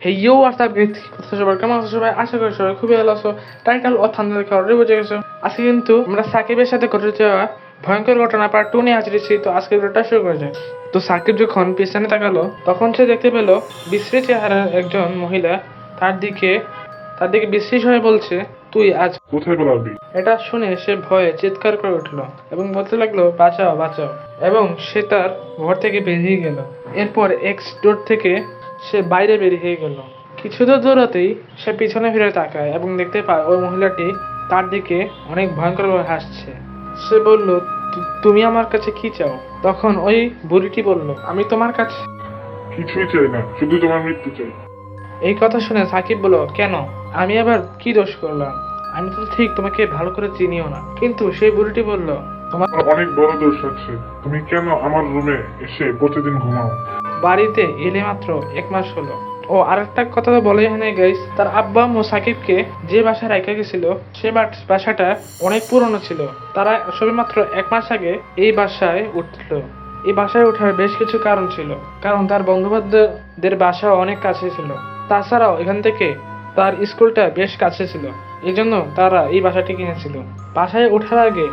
Yo, what's up guys? সবার কেমন আছো সবাই? আশা করি সবাই খুবই ভালো আছো। টাইটাল ও থান্ডার খাওয়ারে বুঝে গেছো। আজকে কিন্তু আমরা সাকিবের সাথে ঘটে যাওয়া ভয়ঙ্কর ঘটনা পার্ট টু নিয়ে হাজিরেছি তো আজকে ভিডিওটা শুরু করে যায় তো সাকিব যখন পিছনে তাকালো তখন সে দেখতে পেল বিশ্রী চেহারার একজন মহিলা তার দিকে তার দিকে বিশ্রী হয়ে বলছে তুই আজ কোথায় পালাবি এটা শুনে সে ভয়ে চিৎকার করে উঠল এবং বলতে লাগল বাঁচাও বাঁচাও। এবং সে তার ঘর থেকে বেরিয়ে গেল। এরপর এক্স ডোর থেকে সে বাইরে বেরিয়ে গেল। কিছু দূর দৌড়াতেই সে পিছনে ফিরে তাকায় এবং দেখতে পায় ওই মহিলাটি তার দিকে অনেক ভয়ঙ্করভাবে হাসছে। সে বলল তুমি আমার কাছে কি চাও? তখন ওই বুড়িটি বলল আমি তোমার কাছে কিছুই চাই না শুধু তোমার মৃত্যু চাই। এই কথা শুনে সাকিব বলল কেন? আমি আবার কি দোষ করলাম? আমি তো ঠিক তোমাকে ভালো করে চিনিও না। কিন্তু সেই বুড়িটি বলল তোমার অনেক বড় দোষ আছে। তুমি কেন আমার রুমে এসে প্রতিদিন ঘুমাও? বাড়িতে এলে মাত্র এক মাস হলো। ও আরেকটা কথা তো বলে হয় গাইস তার আব্বা আম্মু সাকিবকে যে বাসায় রেখে গেছিল সে বাসাটা অনেক পুরনো ছিল। তারা সবেমাত্র এক মাস আগে এই বাসায় উঠল। এই বাসায় ওঠার বেশ কিছু কারণ ছিল। কারণ তার বন্ধু বান্ধবদের বাসা অনেক কাছে ছিল। তাছাড়াও এখান থেকে তার স্কুলটা বেশ কাছে ছিল। এই জন্য তারা এই বাসাটি কিনেছিল। বাসায় ওঠার আগে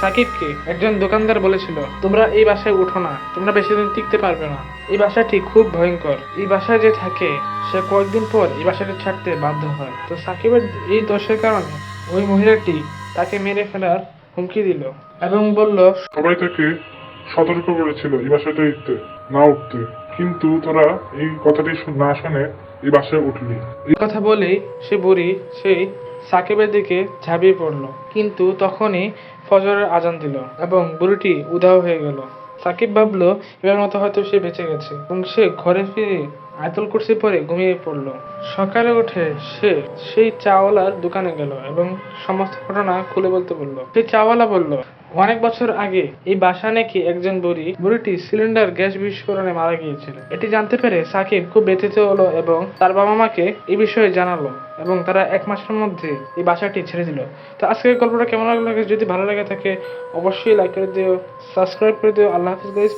সাকিবকে একজন দোকানদার বলেছিল, তোমরা এই বাসায় উঠো না, তোমরা বেশি দিন টিকতে পারবে না। এই বাসাটি খুব ভয়ঙ্কর। এই বাসায় যে থাকে, সে কয়েকদিন পর এই বাসাটি ছাড়তে বাধ্য হয়। তো সাকিবের এই দোষের কারণে ওই মহিলাটি তাকে মেরে ফেলার হুমকি দিল এবং বলল, সবাই তাকে সতর্ক করেছিল এই বাসাতে উঠতে না উঠতে। কিন্তু তোরা এই কথাটি না শুনে এই বাসায় উঠলি। এই কথা বলেই সে বুড়ি সেই সাকিবের দিকে ঝাঁপিয়ে পড়ল। কিন্তু তখনই ফজরের আজান দিল এবং বুড়িটি উধাও হয়ে গেল। সাকিব ভাবলো, এবার মতো হয়তো সে বেঁচে গেছে। এবং সে ঘরে ফিরে আয়তল কুর্সি পরে ঘুমিয়ে পড়ল। সকালে উঠে সে সেই চাওয়ালার দোকানে গেল এবং সমস্ত ঘটনা খুলে বলতে বলল। সেই চাওয়ালা বলল অনেক বছর আগে এই বাসা নাকি একজন বুড়ি, বুড়িটি সিলিন্ডার গ্যাস বিস্ফোরণে মারা গিয়েছিল। এটি জানতে পেরে সাকিব খুব ব্যথিত হলো এবং তার বাবা মাকে এই বিষয়ে জানালো এবং তারা এক মাসের মধ্যে এই বাসাটি ছেড়ে দিল। তো আজকের গল্পটা কেমন লাগল? যদি ভালো লাগে থাকে, অবশ্যই লাইক করে দিও সাবস্ক্রাইব করে দিও। আল্লাহ হাফিজ গাইস